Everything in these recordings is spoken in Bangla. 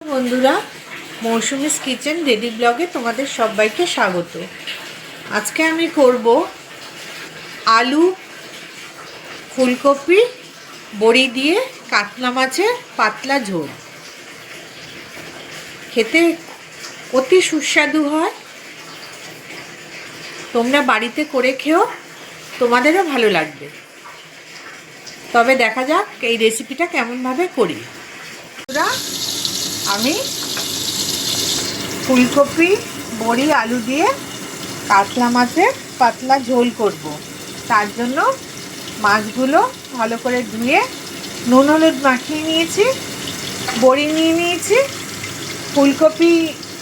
বন্ধুরা, মৌসুমিস কিচেন রেডি ব্লগে তোমাদের সবাইকে স্বাগত। আজকে আমি করব আলু, ফুলকপি, বড়ি দিয়ে কাতলা মাছের পাতলা ঝোল। খেতে অতি সুস্বাদু হয়। তোমরা বাড়িতে করে খেও, তোমাদেরও ভালো লাগবে। তবে দেখা যাক এই রেসিপিটা কেমনভাবে করি। আমি ফুলকপি, বড়ি, আলু দিয়ে কাতলা মাছের পাতলা ঝোল করব। তার জন্য মাছগুলো ভালো করে ধুয়ে নুন হলুদ মাখিয়ে নিয়েছি, বড়ি নিয়ে নিয়েছি, ফুলকপি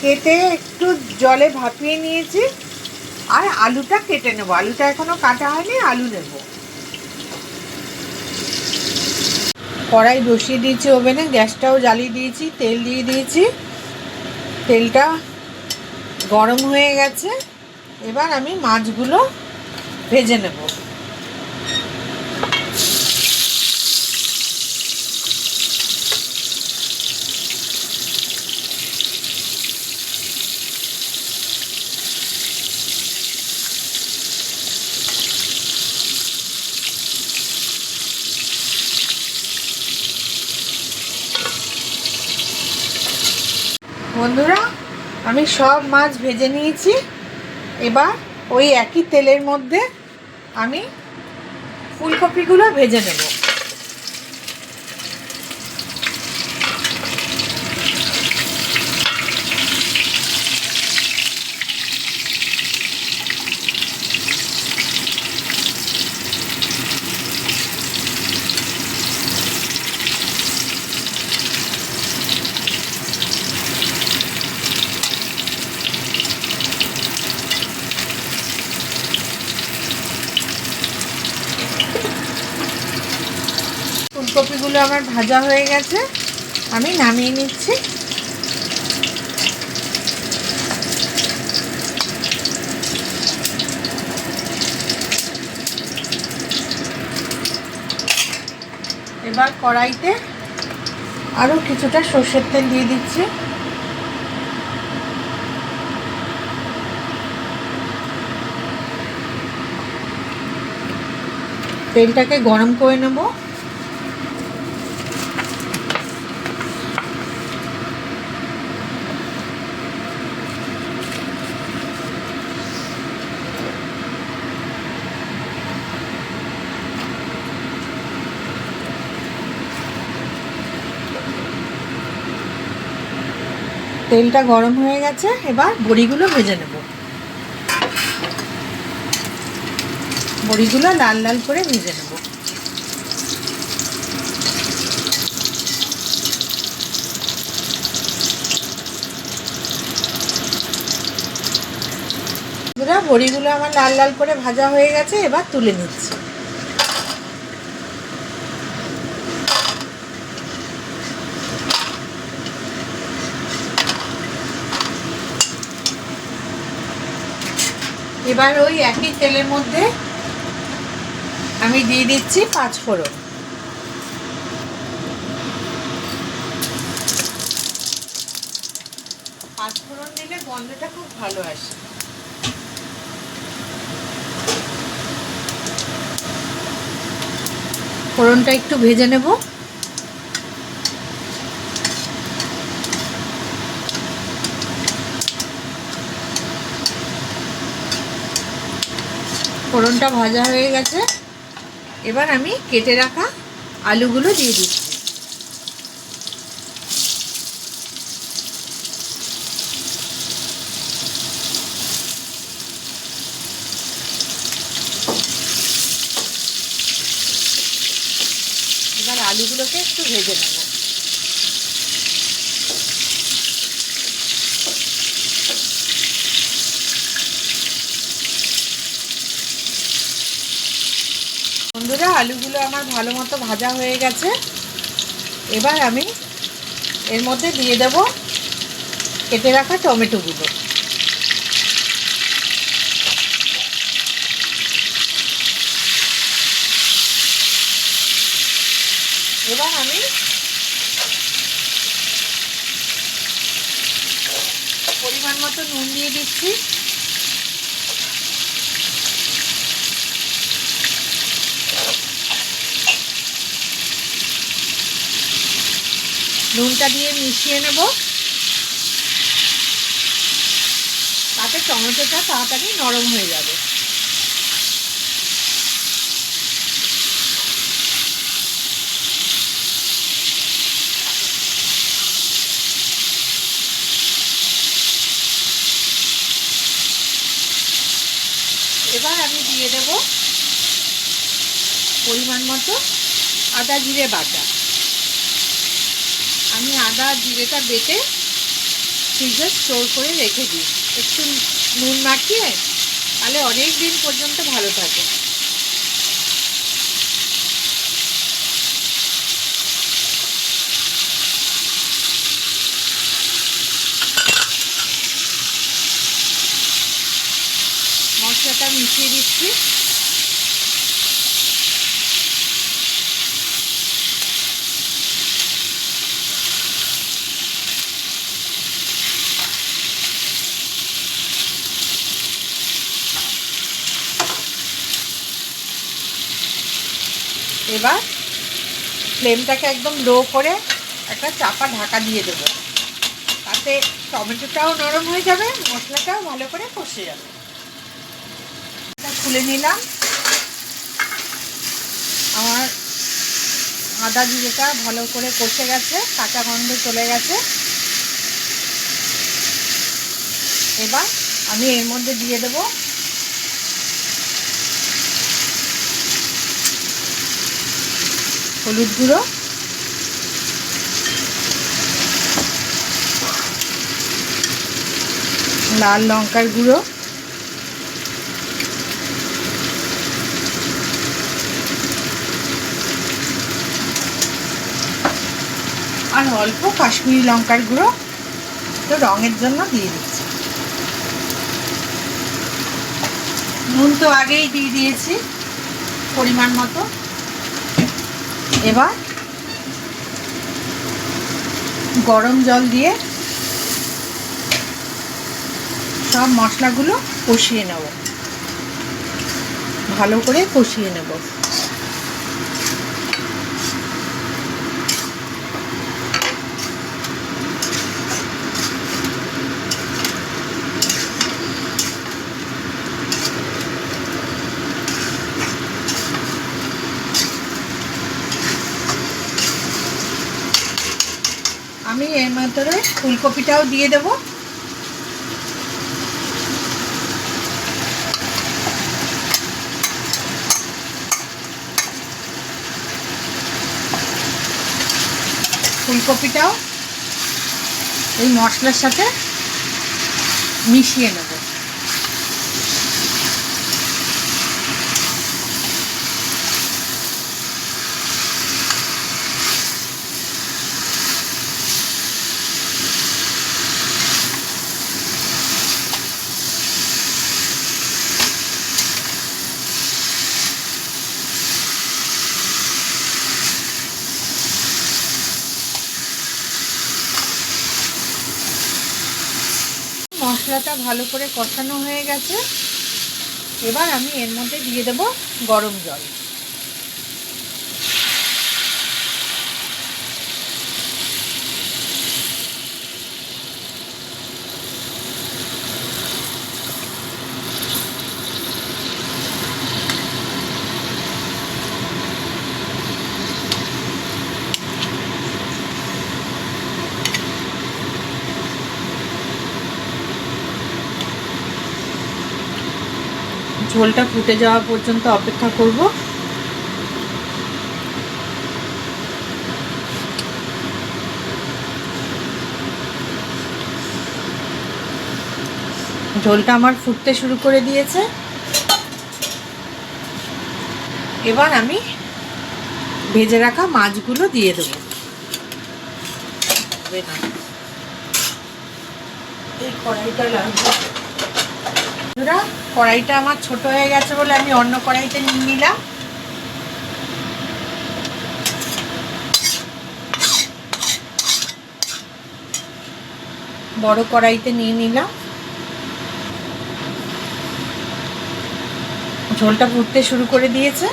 কেটে একটু জলে ভাপিয়ে নিয়েছি, আর আলুটা কেটে নেব আলুটা এখনও কাটা হয়নি, আলু নেব কড়াই বসিয়ে দিয়েছি ওভেনে, গ্যাসটাও জ্বালিয়ে দিয়েছি, তেল দিয়ে দিয়েছি। তেলটা গরম হয়ে গেছে। এবার আমি মাছগুলো ভেজে নেব বন্ধুরা আমি সব মাছ ভেজে নিয়েছি। এবার ওই একই তেলের মধ্যে আমি ফুলকপিগুলো ভেজে নেব। ফুলকপিগুলো আমার ভাজা হয়ে গেছে। আমি নামিয়ে নিচ্ছি। এবার কড়াইতে আরও কিছুটা সর্ষের তেল দিয়ে দিচ্ছি। তেলটাকে গরম করে নেব। তেলটা গরম হয়ে গেছে, এবার বড়িগুলো ভেজে নেব। বড়িগুলো লাল লাল করে ভেজে নেব। বড়িগুলো আমার লাল লাল করে ভাজা হয়ে গেছে, এবার তুলে নিচ্ছি। এবার ওই একই তেলের মধ্যে আমি দিয়ে দিচ্ছি পাঁচ ফোড়ন। পাঁচ ফোড়ন দিলে গন্ধটা খুব ভালো আসে। ফোড়নটা একটু ভেজে নেব। ফোড়নটা ভাজা হয়ে গেছে। এবার আমি কেটে রাখা আলুগুলো দিয়ে দিচ্ছি। এবার আলুগুলোকে একটু ভেজে নেব। বন্ধুরা, আলুগুলো আমার ভালো মতো ভাজা হয়ে গেছে। এবার আমি এর মধ্যে দিয়ে দেব কেটে রাখা টমেটোগুলো এবার আমি পরিমাণ মতো নুন দিয়ে দিচ্ছি। নুনটা দিয়ে মিশিয়ে নেব। তাতে টমেটোটা তাড়াতাড়ি নরম হয়ে যাবে। এবার আমি দিয়ে দেব পরিমাণ মতো আদা জিরে বাটা। আমি আদা জিরেটা বেটে ফ্রিজে স্টোর করে রেখে দিই। একটু নুন মাখিয়ে তাহলে অনেক দিন পর্যন্ত ভালো থাকে মশলাটা মিশিয়ে দিচ্ছি এবার ফ্লেমটাকে একদম লো করে একটা চাপা ঢাকা দিয়ে দেবো। তাতে টমেটোটাও নরম হয়ে যাবে, মশলাটাও ভালো করে কষে যাবে। খুলে নিলাম। আমার আদা জিরেটা ভালো করে কষে গেছে, কাঁচা গন্ধ চলে গেছে। এবার আমি এর মধ্যে দিয়ে দেবো হলুদ গুঁড়ো। লাল লঙ্কার গুঁড়ো। আর অল্প কাশ্মীরি লঙ্কার গুঁড়ো তো রঙের জন্য দিয়ে দিচ্ছি। নুন তো আগেই দিয়ে দিয়েছি, পরিমাণ মতো। এবার গরম জল দিয়ে সব মশলাগুলো কষিয়ে নেব। ভালো করে কষিয়ে নেব। মধ্যে ফুলকপিটাও দিয়ে দেব। ফুলকপিটাও এই মশলার সাথে মিশিয়ে নেব। মশলাটা ভালো করে কষানো হয়ে গেছে। এবার আমি এর মধ্যে দিয়ে দেব গরম জল। ঝোলটা ফুটে যাওয়া পর্যন্ত অপেক্ষা করব। ঝোলটা আমার ফুটতে শুরু করে দিয়েছে। এবার আমি ভেজে রাখা মাছগুলো দিয়ে দেবো। এই কড়াইটা লাগবে। বন্ধুরা, কড়াইটা আমার ছোট হয়ে গেছে বলে আমি অন্য কড়াইতে নিয়ে নিলাম। বড় কড়াইতে নিয়ে নিলাম। ঝোলটা ফুটতে শুরু করে দিয়েছে।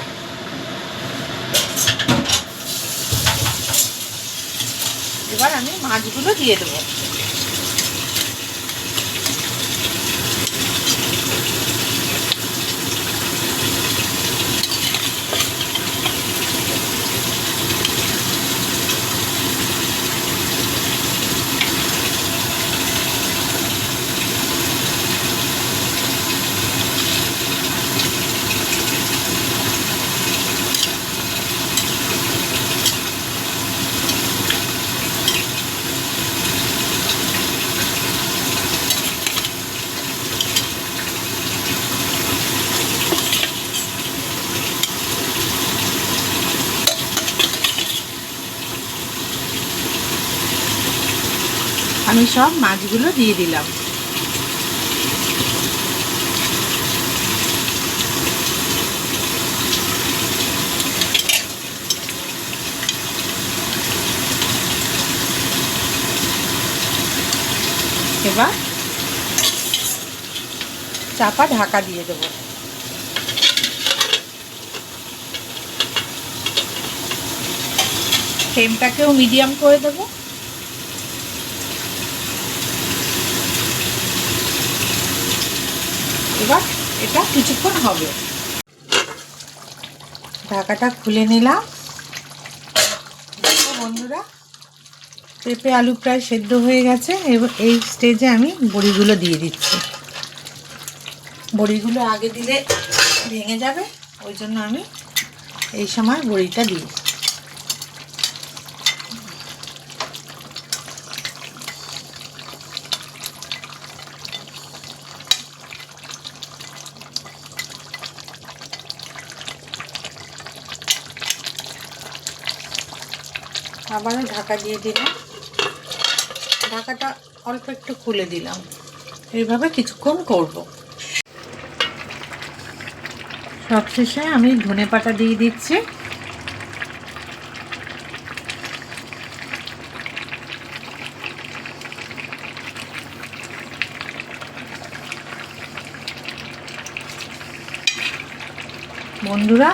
এবার আমি মাছগুলো দিয়ে দেবো। আমি সব মাছগুলো দিয়ে দিলাম। এবার চাপা ঢাকা দিয়ে দেবো। ফ্লেমটাকেও মিডিয়াম করে দেবো। এবার এটা কিছুক্ষণ হবে। ঢাকাটা খুলে নিলাম। বন্ধুরা, পেঁপে আলু প্রায় সেদ্ধ হয়ে গেছে। এবার এই স্টেজে আমি বড়িগুলো দিয়ে দিচ্ছি। বড়িগুলো আগে দিলে ভেঙে যাবে, ওই জন্য আমি এই সময় বড়িটা দিই আবারও ঢাকা দিয়ে দিলাম। ঢাকাটা অল্প একটু খুলে দিলাম। এইভাবে কিছুক্ষণ করব। সবশেষে আমি ধনে পাতা দিয়ে দিচ্ছি। বন্ধুরা,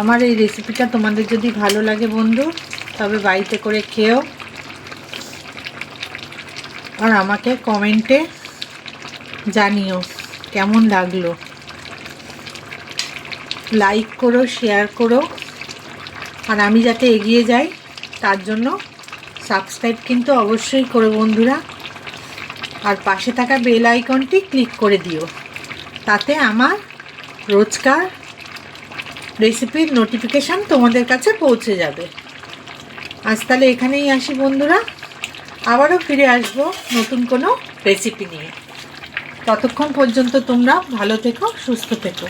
আমার এই রেসিপিটা তোমাদের যদি ভালো লাগে বন্ধু তবে বাড়িতে করে খেও। আর আমাকে কমেন্টে জানিও, কেমন লাগল? লাইক করো শেয়ার করো। আর আমি যাতে এগিয়ে যাই, তার জন্য সাবস্ক্রাইব কিন্তু অবশ্যই করো বন্ধুরা। আর পাশে থাকা বেল আইকনটি ক্লিক করে দিও। তাতে আমার রোজকার রেসিপির নোটিফিকেশান তোমাদের কাছে পৌঁছে যাবে। আজ তাহলে এখানেই আসি বন্ধুরা। আবারও ফিরে আসব নতুন কোনো রেসিপি নিয়ে। ততক্ষণ পর্যন্ত তোমরা ভালো থেকো, সুস্থ থেকো।